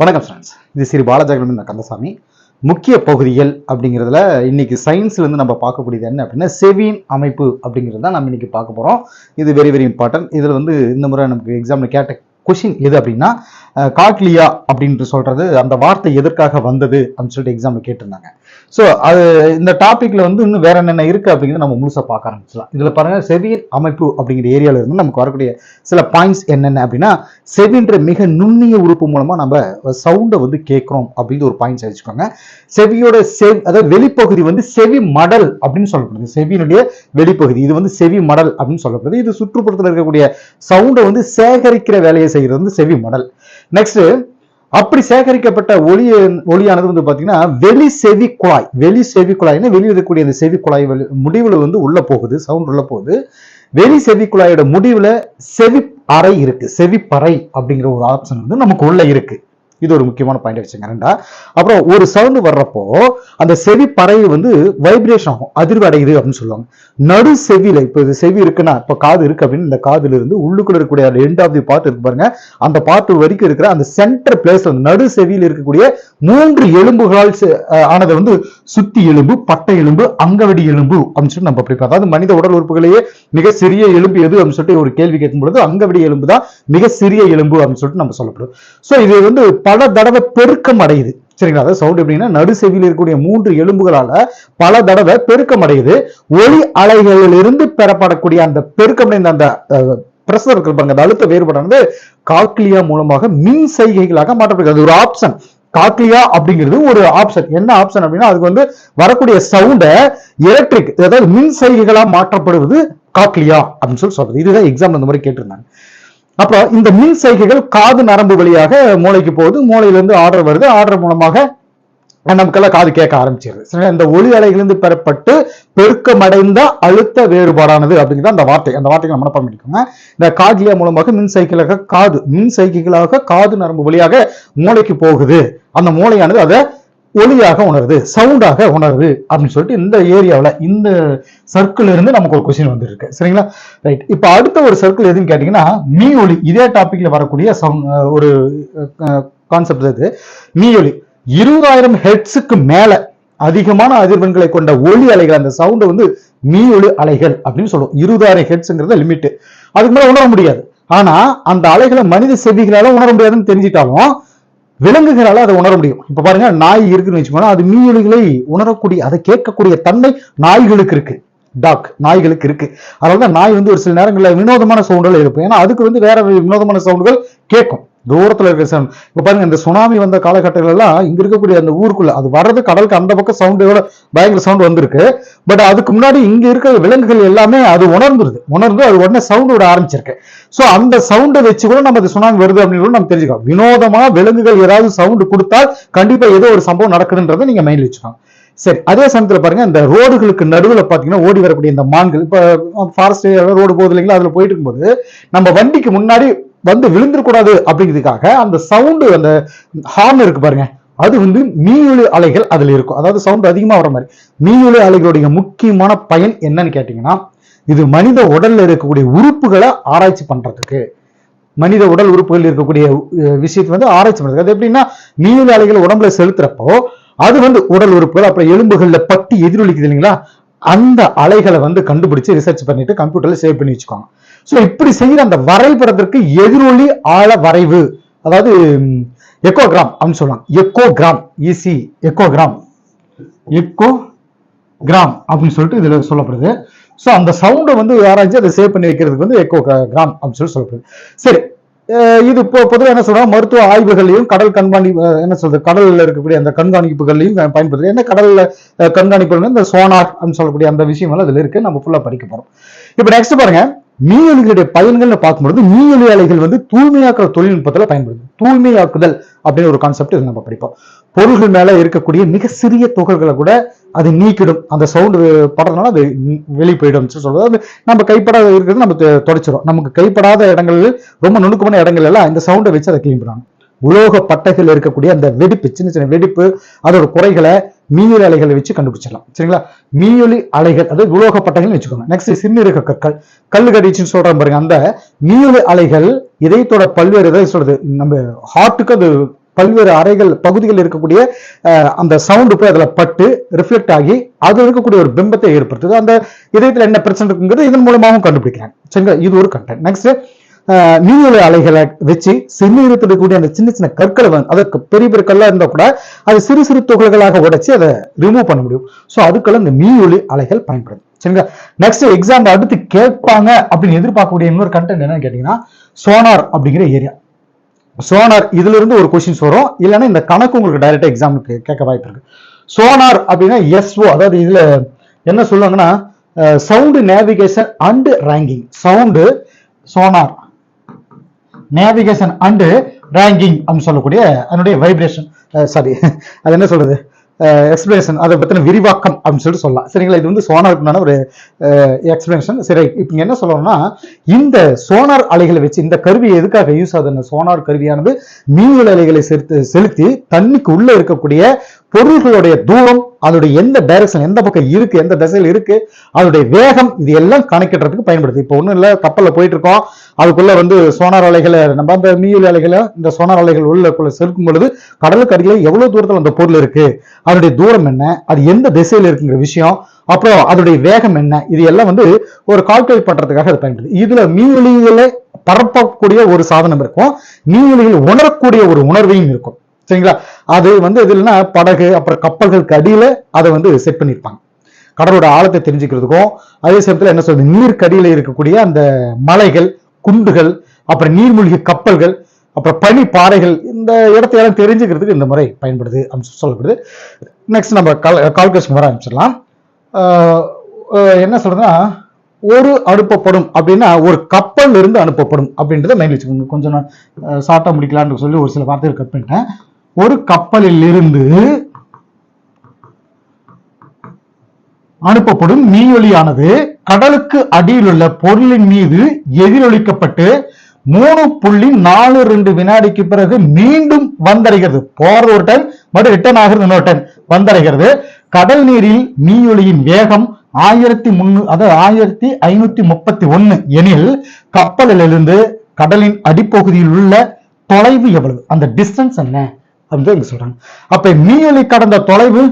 வணக்கம் ஃப்ரெண்ட்ஸ் இது ஸ்ரீ பாலஜாகரன் கந்தசாமி. முக்கிய பகுதிகள் அப்படிங்கிறதுல இன்னைக்கு சயின்ஸ்ல இருந்து நம்ம பார்க்கக்கூடியது என்ன அப்படின்னா செவின் அமைப்பு அப்படிங்கிறது தான் நம்ம இன்னைக்கு பார்க்க போறோம். இது வெரி வெரி இம்பார்ட்டன்ட் இதுல வந்து இந்த முறை நமக்கு எக்ஸாமில் கேட்ட கொஷின் எது அப்படின்னா காட்லியா அப்படின்ட்டு சொல்றது அந்த வார்த்தை எதற்காக வந்தது அப்படின்னு சொல்லிட்டு எக்ஸாம்ல கேட்டிருந்தாங்க. ஸோ அது இந்த டாபிக்ல வந்து இன்னும் வேற என்னென்ன இருக்கு அப்படிங்கிறது நம்ம முழுசா பார்க்க ஆரம்பிச்சலாம் இதுல பாருங்க செவியல் அமைப்பு அப்படிங்கிற ஏரியால இருந்து நமக்கு வரக்கூடிய சில பாயிண்ட்ஸ் என்னென்ன அப்படின்னா செவின்ற மிக நுண்ணிய உறுப்பு மூலமா நம்ம சவுண்டை வந்து கேட்கிறோம் அப்படின்னு ஒரு பாயிண்ட்ஸ் வச்சுக்கோங்க. செவியோட செவ் அதாவது வெளிப்பகுதி வந்து செவி மடல் அப்படின்னு சொல்லப்படுது. செவியினுடைய வெளிப்பகுதி இது வந்து செவி மடல் அப்படின்னு சொல்லப்படுது. இது சுற்றுப்புறத்தில் இருக்கக்கூடிய சவுண்டை வந்து சேகரிக்கிற வேலையை செய்கிறது வந்து செவி மடல். நெக்ஸ்ட் அப்படி சேகரிக்கப்பட்ட ஒளி ஒளியானது வந்து பாத்தீங்கன்னா வெளி செவி குழாய். வெளி செவி குழாய்னா வெளியிடக்கூடிய அந்த செவி குழாய் முடிவில் முடிவுல வந்து உள்ள போகுது சவுண்ட் உள்ள போகுது. வெளி செவி குழாயோட முடிவுல செவி அறை இருக்கு செவிப்பறை அப்படிங்கிற ஒரு ஆப்ஷன் வந்து நமக்கு உள்ள இருக்கு. இது ஒரு முக்கியமான பாயிண்ட் வச்சுங்க ரெண்டா அப்புறம் ஒரு சவுண்ட் வர்றப்போ அந்த செவி வந்து வைப்ரேஷன் ஆகும் அதிர்வு அடையுது அப்படின்னு சொல்லுவாங்க. நடு செவியில இப்போ இது செவி இருக்குன்னா இப்போ காது இருக்கு அப்படின்னு இந்த காதுல இருந்து உள்ளுக்குள்ள இருக்கக்கூடிய அந்த எண்ட் ஆஃப் தி பார்ட் இருக்கு பாருங்க. அந்த பார்ட் வரைக்கும் இருக்கிற அந்த சென்டர் பிளேஸ் நடு செவியில் இருக்கக்கூடிய மூன்று எலும்புகளால் ஆனதை வந்து சுத்தி எலும்பு பட்டை எலும்பு அங்கவடி எலும்பு அப்படின்னு சொல்லி நம்ம அப்படி அதாவது மனித உடல் உறுப்புகளையே மிக சிறிய எலும்பு எது அப்படின்னு சொல்லிட்டு ஒரு கேள்வி கேட்கும் பொழுது அங்கவடி எலும்பு தான் மிக சிறிய எலும்பு அப்படின்னு சொல்லிட்டு நம்ம சொல்லப்படும். ஸோ இது வந்து பல தடவை பெருக்கம் அடையுது. சரிங்களா? அதாவது சவுண்ட் எப்படின்னா நடுசெவியில் இருக்கக்கூடிய மூன்று எலும்புகளால பல தடவை பெருக்கம் அடையுது. ஒளி அலைகளிலிருந்து பெறப்படக்கூடிய அந்த பெருக்கம் அந்த பிரஷர் இருக்கு பாருங்க அந்த அழுத்த வேறுபாடானது காக்லியா மூலமாக மின் செய்கைகளாக மாற்றப்படுகிறது. ஒரு ஆப்ஷன் காக்லியா அப்படிங்கிறது ஒரு ஆப்ஷன் என்ன ஆப்ஷன் அப்படின்னா அதுக்கு வந்து வரக்கூடிய சவுண்ட எலக்ட்ரிக் அதாவது மின் செய்கைகளா மாற்றப்படுவது காக்லியா அப்படின்னு சொல்லி சொல்றது. இதுதான் எக்ஸாம் இந்த மாதிரி கேட்டிருந்தாங்க. அப்புறம் இந்த மின் செய்கைகள் காது நரம்பு வழியாக மூளைக்கு போகுது. மூளையிலிருந்து ஆர்டர் வருது. ஆர்டர் மூலமாக நமக்கெல்லாம் காது கேட்க ஆரம்பிச்சிருது. இந்த ஒளி அலைகளிலிருந்து பெறப்பட்டு பெருக்கமடைந்த அழுத்த வேறுபாடானது அப்படிங்கிறத அந்த வார்த்தை. அந்த வார்த்தைக்கு நம்ம மனப்பாடம் பண்ணிக்கோங்க இந்த காட்லியா மூலமாக மின் சைக்கிளாக காது மின் சைக்கிளாக காது நரம்பு வழியாக மூளைக்கு போகுது. அந்த மூளையானது அதை ஒளியாக உணருது சவுண்டாக உணருது அப்படின்னு சொல்லிட்டு இந்த ஏரியாவில் இந்த சர்க்கிள் இருந்து நமக்கு ஒரு கொஸ்டின் வந்துருக்கு. சரிங்களா? ரைட் இப்போ அடுத்த ஒரு சர்க்கிள் எதுன்னு கேட்டிங்கன்னா மீ ஒளி. இதே டாப்பிக்கில் வரக்கூடிய சவுண்ட் ஒரு கான்செப்ட் இது. மீ ஒலி இருபதாயிரம் ஹெட்ஸுக்கு மேல அதிகமான அதிர்வெண்களை கொண்ட ஒளி அலைகள் அந்த சவுண்ட் வந்து மீ ஒளி அலைகள் அப்படின்னு சொல்லுவோம். இருபதாயிரம் ஹெட்ஸுங்கிறது லிமிட் அதுக்கு மேலே உணர முடியாது. ஆனா அந்த அலைகளை மனித செவிகளால் உணர முடியாதுன்னு தெரிஞ்சிட்டாலும் விலங்குகளால அதை உணர முடியும். இப்ப பாருங்க நாய் இருக்குன்னு வச்சுக்கோங்க அது மீயொலிகளை உணரக்கூடிய அதை கேட்கக்கூடிய தன்மை நாய்களுக்கு இருக்கு. டாக் நாய்களுக்கு இருக்கு. அதனால தான் நாய் வந்து ஒரு சில நேரங்களில் வினோதமான சவுண்டுகள் இருக்கும் ஏன்னா அதுக்கு வந்து வேற வினோதமான சவுண்டுகள் கேட்கும். தூரத்தில் இருக்க சவுண்ட் இப்போ பாருங்க இந்த சுனாமி வந்த காலகட்டங்கள்லாம் இங்க இருக்கக்கூடிய அந்த ஊருக்குள்ள அது வர்றது கடலுக்கு அந்த பக்கம் சவுண்டோட பயங்கர சவுண்ட் வந்திருக்கு. பட் அதுக்கு முன்னாடி இங்க இருக்கிற விலங்குகள் எல்லாமே அது உணர்ந்துருது. உணர்ந்து அது உடனே சவுண்ட் விட ஆரம்பிச்சிருக்கு. ஸோ அந்த சவுண்டை வச்சு கூட நம்ம அது சுனாமி வருது அப்படின்னு நம்ம தெரிஞ்சுக்கலாம். வினோதமா விலங்குகள் ஏதாவது சவுண்டு கொடுத்தால் கண்டிப்பா ஏதோ ஒரு சம்பவம் நடக்குதுன்றதை நீங்க மைண்டில் வச்சுக்கோங்க. சரி அதே சமயத்தில் பாருங்க இந்த ரோடுகளுக்கு நடுவில் பார்த்தீங்கன்னா ஓடி வரக்கூடிய இந்த மான்கள் இப்போ ஃபாரஸ்ட் ரோடு போகுது இல்லைங்களா? அதில் போயிட்டு இருக்கும்போது நம்ம வண்டிக்கு முன்னாடி வந்து விழுந்துடக்கூடாது அப்படிங்கிறதுக்காக அந்த சவுண்டு அந்த ஹார்ன் இருக்கு பாருங்க. அது வந்து மீயொலி அலைகள் அதுல இருக்கும். அதாவது சவுண்ட் அதிகமா வர மாதிரி. மீயொலி அலைகளுடைய முக்கியமான பயன் என்னன்னு கேட்டீங்கன்னா இது மனித உடல்ல இருக்கக்கூடிய உறுப்புகளை ஆராய்ச்சி பண்றதுக்கு. மனித உடல் உறுப்புகள் இருக்கக்கூடிய விஷயத்தை வந்து ஆராய்ச்சி பண்ணுறது அது எப்படின்னா மீயொலி அலைகள் உடம்புல செலுத்துறப்போ அது வந்து உடல் உறுப்புகள் அப்புறம் எலும்புகளில் பட்டி எதிரொலிக்குது இல்லைங்களா? அந்த அலைகளை வந்து கண்டுபிடிச்சு ரிசர்ச் பண்ணிட்டு கம்ப்யூட்டர்ல சேவ் பண்ணி வச்சுக்கோங்க ஸோ இப்படி செய்கிற அந்த வரைபடத்திற்கு எதிரொலி ஆழ வரைவு அதாவது எக்கோகிராம் அப்படின்னு சொல்லுவாங்க எக்கோகிராம் ஈசி எக்கோகிராம். எக்கோ கிராம் அப்படின்னு சொல்லிட்டு இதில் சொல்லப்படுது. ஸோ அந்த சவுண்டை வந்து ஆராய்ச்சி அதை சேவ் பண்ணி வைக்கிறதுக்கு வந்து எக்கோ கிராம் அப்படின்னு சொல்லி சொல்லப்படுது. சரி இது இப்போ பொதுவாக என்ன சொல்றாங்க? மருத்துவ ஆய்வுகள்லையும் கடல் கண்காணி என்ன சொல்றது? கடல்ல இருக்கக்கூடிய அந்த கண்காணிப்புகள்லையும் பயன்படுது. என்ன கடல்ல கண்காணிப்புகள் இந்த சோனார் அப்படின்னு சொல்லக்கூடிய அந்த விஷயம் எல்லாம் இதுல இருக்கு. நம்ம ஃபுல்லா படிக்க போறோம். இப்போ நெக்ஸ்ட் பாருங்க. மீயொலிகளுடைய பயன்கள்னு பார்க்கும்பொழுது மீயொலி வந்து தூய்மையாக்குற தொழில்நுட்பத்துல பயன்படுது. தூய்மையாக்குதல் அப்படின்னு ஒரு கான்செப்ட் இது நம்ம படிப்போம். பொருள்கள் மேல இருக்கக்கூடிய மிக சிறிய துகள்களை கூட அது நீக்கிடும். அந்த சவுண்டு படுறதுனால அது வெளியே போயிடும். சொல்றது அது நம்ம கைப்படாத இருக்கிறது நம்ம தொடச்சிடும் நமக்கு கைப்படாத இடங்கள் ரொம்ப நுணுக்கமான இடங்கள் எல்லாம் இந்த சவுண்டை வச்சு அதை கிளீன் பண்ணுவாங்க. உலோக பட்டைகள் இருக்கக்கூடிய அந்த வெடிப்பு சின்ன சின்ன வெடிப்பு அதோட குறைகளை மீயொலி அலைகளை வச்சு கண்டுபிடிச்சிடலாம். சரிங்களா? மீயொலி அலைகள் அதாவது உலோக பட்டைகள் வச்சுக்கோங்க. நெக்ஸ்ட் சின்னிருக்க கற்கள். கல் கடிச்சுன்னு சொல்றேன் பாருங்க. அந்த மீயொலி அலைகள் இதயத்தோட பல்வேறு இதை சொல்றது நம்ம ஹார்ட்டுக்கு அது பல்வேறு அறைகள் பகுதிகள் இருக்கக்கூடிய அந்த சவுண்டு போய் அதில் பட்டு ரிஃப்ளெக்ட் ஆகி அது இருக்கக்கூடிய ஒரு பிம்பத்தை ஏற்படுத்துது. அந்த இதயத்தில் என்ன பிரச்சனை இருக்குங்கிறது இதன் மூலமாகவும் கண்டுபிடிக்கிறாங்க. சரிங்களா? இது ஒரு கண்டென்ட் நெக்ஸ்ட் நீர்நிலை அலைகளை வச்சு சிறுநீரத்தில் இருக்கக்கூடிய அந்த சின்ன சின்ன கற்களை வந்து அதற்கு பெரிய பெரிய கல்லாக இருந்தால் கூட அது சிறு சிறு துகள்களாக உடைச்சி அதை ரிமூவ் பண்ண முடியும். ஸோ அதுக்கெல்லாம் இந்த மீயொலி அலைகள் பயன்படும். சரிங்களா? நெக்ஸ்ட் எக்ஸாம் அடுத்து கேட்பாங்க அப்படின்னு எதிர்பார்க்கக்கூடிய இன்னொரு கண்டென்ட் என்னன்னு கேட்டீங்கன்னா சோனார் அப்படிங்கிற ஏரியா சோனார் இதுல இருந்து ஒரு கொஸ்டின்ஸ் வரும். இல்லைன்னா இந்த கணக்கு உங்களுக்கு டைரக்டா எக்ஸாம் கேட்க வாய்ப்பு இருக்கு. சோனார் அப்படின்னா எஸ்ஓ அதாவது இதுல என்ன சொல்லுவாங்கன்னா sound navigation and ranging sound sonar navigation and ranging அப்படின்னு சொல்லக்கூடிய அதனுடைய வைப்ரேஷன் சாரி அது என்ன சொல்றது? எக்ஸ்பிளேஷன் அதை பற்றின விரிவாக்கம் அப்படின்னு சொல்லிட்டு சொல்லலாம். சரிங்களா? இது வந்து சோனார் ஒரு எக்ஸ்பிளேஷன் சரி இப்போ என்ன சொல்லணும்னா இந்த சோனார் அலைகளை வச்சு இந்த கருவி எதுக்காக யூஸ் ஆகுது இந்த சோனார் கருவியானது மீன்கள் அலைகளை செலுத்து செலுத்தி தண்ணிக்கு உள்ள இருக்கக்கூடிய பொருள்களுடைய தூரம் அதோடைய எந்த டைரக்ஷன் எந்த பக்கம் இருக்கு எந்த திசையில் இருக்கு அதோடைய வேகம் இது எல்லாம் கணக்கிடுறதுக்கு பயன்படுது. இப்போ ஒன்றும் இல்லை கப்பலில் போயிட்டு இருக்கோம். அதுக்குள்ள வந்து சோனார் அலைகளை நம்ம அந்த மீயல் அலைகளை இந்த சோனார் அலைகள் உள்ளக்குள்ள செலுக்கும் பொழுது கடலுக்கு அடியில் எவ்வளவு தூரத்தில் அந்த பொருள் இருக்கு? அதனுடைய தூரம் என்ன? அது எந்த திசையில் இருக்குங்கிற விஷயம். அப்புறம் அதனுடைய வேகம் என்ன? இது எல்லாம் வந்து ஒரு கால்குலேட் பண்றதுக்காக அது பயன்படுது. இதுல மீயொலிகளை பரப்பக்கூடிய ஒரு சாதனம் இருக்கும். மீயொலிகள் உணரக்கூடிய ஒரு உணர்வையும் இருக்கும். சரிங்களா? அது வந்து எதுலன்னா படகு அப்புறம் கப்பல்களுக்கு அடியில அதை வந்து செட் பண்ணியிருப்பாங்க. கடலோட ஆழத்தை தெரிஞ்சுக்கிறதுக்கும் அதே சமயத்தில் என்ன சொல்றது? நீர்க்கடியில இருக்கக்கூடிய அந்த மலைகள் குண்டுகள் அப்புறம் நீர்மூழ்கி கப்பல்கள் அப்புறம் பனி பாறைகள் இந்த இடத்தையெல்லாம் தெரிஞ்சுக்கிறதுக்கு இந்த முறை பயன்படுது அப்படின்னு சொல்லப்படுது. நெக்ஸ்ட் நம்ம கால் கால்குலேஷன் வர ஆரம்பிச்சிடலாம். என்ன சொல்றதுன்னா ஒரு அனுப்பப்படும் அப்படின்னா ஒரு கப்பல் இருந்து அனுப்பப்படும் அப்படின்றத மைண்ட் வச்சுக்கோங்க. கொஞ்சம் நான் ஷார்ட்டா முடிக்கலான்னு சொல்லி ஒரு சில வார்த்தைகள் கட் பண்ணிட்டேன். ஒரு கப்பலில் இருந்து அனுப்பப்படும் மீயொலியானது கடலுக்கு அடியில் உள்ள பொருளின் மீது எதிரொலிக்கப்பட்டு மூணு புள்ளி நாலு ரெண்டு வினாடிக்கு பிறகு மீண்டும் வந்தடைகிறது. போறது ஒரு டைம் மறுபடியும் ரிட்டர்ன் ஆகிறது இன்னொரு டைம் வந்தடைகிறது. கடல் நீரில் மீயொலியின் வேகம் ஆயிரத்தி முன்னு அதாவது ஆயிரத்தி ஐநூத்தி முப்பத்தி ஒன்னு எனில் கப்பலிலிருந்து கடலின் அடிப்பகுதியில் உள்ள தொலைவு எவ்வளவு? அந்த டிஸ்டன்ஸ் என்ன? அப்படின்னு சொல்றாங்க. அப்ப மீயொலி கடந்த தொலைவு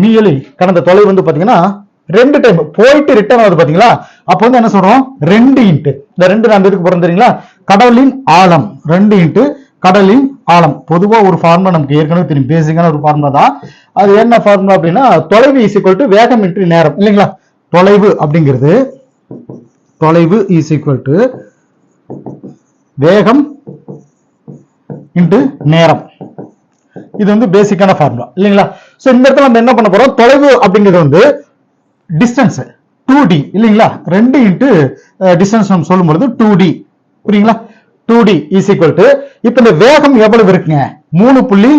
மீயொலி கடந்த தொலை வந்து பாத்தீங்கன்னா ரெண்டு டைம் போயிட்டு ரிட்டர்ன் ஆகுது பாத்தீங்களா? அப்ப வந்து என்ன சொல்றோம்? ரெண்டு இன்ட்டு இந்த ரெண்டு நான் எதுக்கு போறோம் தெரியுங்களா? கடலின் ஆழம். ரெண்டு இன்ட்டு கடலின் ஆழம். பொதுவா ஒரு ஃபார்முலா நமக்கு ஏற்கனவே தெரியும். பேசிக்கான ஒரு ஃபார்முலா தான். அது என்ன ஃபார்முலா அப்படின்னா தொலைவு இஸ் ஈக்குவல் டு வேகம் இன்ட்டு நேரம். இல்லைங்களா? தொலைவு அப்படிங்கிறது தொலைவு இஸ் ஈக்குவல் டு வேகம் இன்ட்டு நேரம். இது வந்து பேசிக்கான ஃபார்முலா இல்லைங்களா? ஸோ இந்த இடத்துல நம்ம என்ன பண்ண போறோம்? தொலைவு அப்படிங்கிறது வந்து டிஸ்டன்ஸ் டூ டி இல்லைங்களா? ரெண்டு இன்ட்டு டிஸ்டன்ஸ் நம்ம சொல்லும் பொழுது டூ டி புரியுங்களா? Two D is equal to இப்போ இந்த வேகம் எவ்வளவு இருக்குங்க? மூணு புள்ளி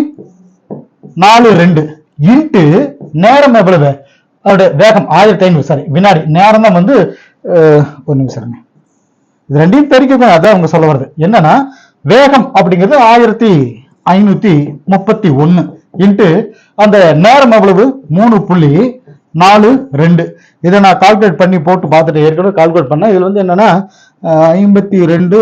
நாலு ரெண்டு. இன்ட்டு நேரம் எவ்வளவு? அதோட வேகம் ஆயிரத்தி ஐநூறு. சாரி வினாடி. நேரம் தான் வந்து ஒரு நிமிஷம் இது ரெண்டையும் பெருக்கணும் அதான் அவங்க சொல்ல வருது என்னன்னா வேகம் அப்படிங்கிறது ஆயிரத்தி ஐநூத்தி முப்பத்தி ஒன்னு இன்ட்டு அந்த நேரம் எவ்வளவு? மூணு புள்ளி நாலு ரெண்டு. இதை நான் கால்குலேட் பண்ணி போட்டு பார்த்துட்டு ஏற்கனவே கால்குலேட் பண்ணேன். இதுல வந்து என்னன்னா ஐம்பத்தி ரெண்டு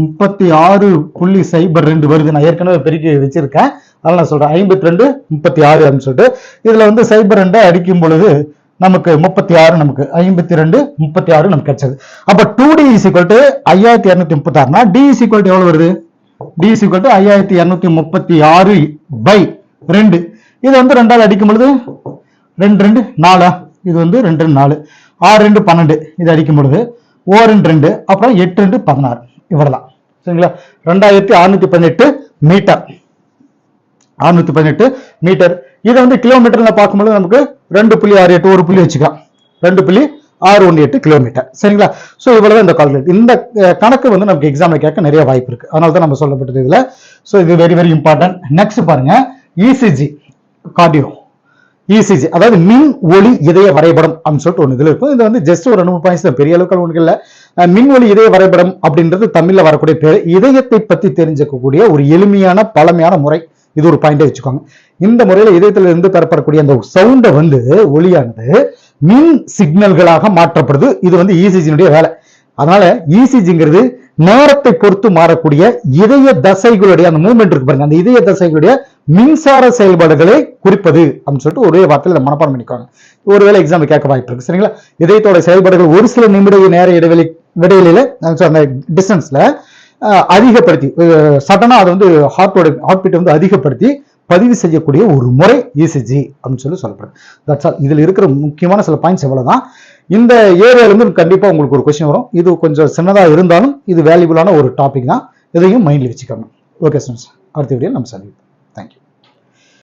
முப்பத்தி ஆறு புள்ளி சைபர் ரெண்டு வருது. நான் ஏற்கனவே பெருக்கி வச்சிருக்கேன். அதெல்லாம் நான் சொல்றேன் ஐம்பத்தி ரெண்டு முப்பத்தி ஆறு அப்படின்னு சொல்லிட்டு. இதுல வந்து சைபர் ரெண்டை அடிக்கும் பொழுது நமக்கு முப்பத்தி ஆறு நமக்கு ஐம்பத்தி ரெண்டு முப்பத்தி ஆறு நமக்கு கிடைச்சது. அப்ப two D is equal to ஐயாயிரத்தி இரநூத்தி முப்பத்தி ஆறுனா டி இஸ் ஈக்குவல் டு எவ்வளவு வருது? டி இஸ் டு ஐயாயிரத்தி இரநூத்தி முப்பத்தி ஆறு பை ரெண்டு. இது வந்து ரெண்டாவது அடிக்கும் பொழுது ரெண்டு ரெண்டு நாலா? இது வந்து ரெண்டு ரெண்டு நாலு. ஆறு ரெண்டு பன்னெண்டு. இது அடிக்கும் பொழுது ஓ ரெண்டு ரெண்டு அப்புறம் எட்டு ரெண்டு பதினாறு. இவ்வளவுதான். சரிங்களா? ரெண்டாயிரத்தி அறுநூத்தி பதினெட்டு மீட்டர். அறுநூத்தி பதினெட்டு மீட்டர். இதை வந்து கிலோமீட்டர்ல பார்க்கும்போது நமக்கு ரெண்டு புள்ளி ஆறு எட்டு ஒரு புள்ளி வச்சுக்கலாம். ரெண்டு புள்ளி ஆறு ஒன்று எட்டு கிலோமீட்டர் சரிங்களா? ஸோ இவ்வளவு இந்த கால்குலேட் இந்த கணக்கு வந்து நமக்கு எக்ஸாம்ல கேட்க நிறைய வாய்ப்பு இருக்கு. அதனால தான் நம்ம சொல்லப்பட்டது இதுல. ஸோ இது வெரி வெரி இம்பார்ட்டன்ட் நெக்ஸ்ட் பாருங்க. இசிஜி கார்டியோ இசிஜி அதாவது மின் ஒளி இதய வரைபடம் அப்படின்னு சொல்லிட்டு ஒன்று இதுல இருக்கும். இது வந்து ஜஸ்ட் ஒரு ரெண்டு மூணு பாயிண்ட்ஸ் தான். பெரிய அளவுக்கு ஒன்று இல்லை. மின் ஒளி இதய வரைபடம் அப்படின்றது தமிழ்ல வரக்கூடிய பேர் இதயத்தை பற்றி தெரிஞ்சுக்கக்கூடிய ஒரு எளிமையான பழமையான முறை. இது ஒரு பாயிண்டே வச்சுக்கோங்க. இந்த முறையில் இதயத்துல இருந்து பெறப்படக்கூடிய அந்த சவுண்டை வந்து ஒளியானது மின் சிக்னல்களாக மாற்றப்படுது. இது வந்து இசிஜினுடைய வேலை. அதனால இசிஜிங்கிறது நேரத்தை பொறுத்து மாறக்கூடிய இதய தசைகளுடைய அந்த மூவ்மெண்ட் இருக்கு பாருங்க. அந்த இதய தசைகளுடைய மின்சார செயல்பாடுகளை குறிப்பது அப்படின்னு சொல்லிட்டு ஒரே வார்த்தையில் இதை மனப்பாடம் பண்ணிக்குவாங்க. ஒருவேளை எக்ஸாம் கேட்க வாய்ப்பு இருக்கு. சரிங்களா? இதயத்தோட செயல்பாடுகள் ஒரு சில நிமிட நேர இடைவெளி இடைவெளியில அந்த டிஸ்டன்ஸ்ல அதிகப்படுத்தி சடனா அதை வந்து ஹார்ட்டோட ஹார்ட் பீட் வந்து அதிகப்படுத்தி பதிவு செய்யக்கூடிய ஒரு முறை இசிஜி அப்படின்னு சொல்லி சொல்லப்படுது. தட்ஸ் ஆல் இதில் இருக்கிற முக்கியமான சில பாயிண்ட்ஸ் எவ்வளவுதான் இந்த ஏரியாவிலிருந்து கண்டிப்பாக உங்களுக்கு ஒரு கொஸ்டின் வரும். இது கொஞ்சம் சின்னதாக இருந்தாலும் இது வேல்யூபிளான ஒரு டாபிக் தான். இதையும் மைண்டில் வச்சுக்கணும் ஓகே சார் அடுத்த வீடியோ நம்ம சந்திப்போம். தேங்க்யூ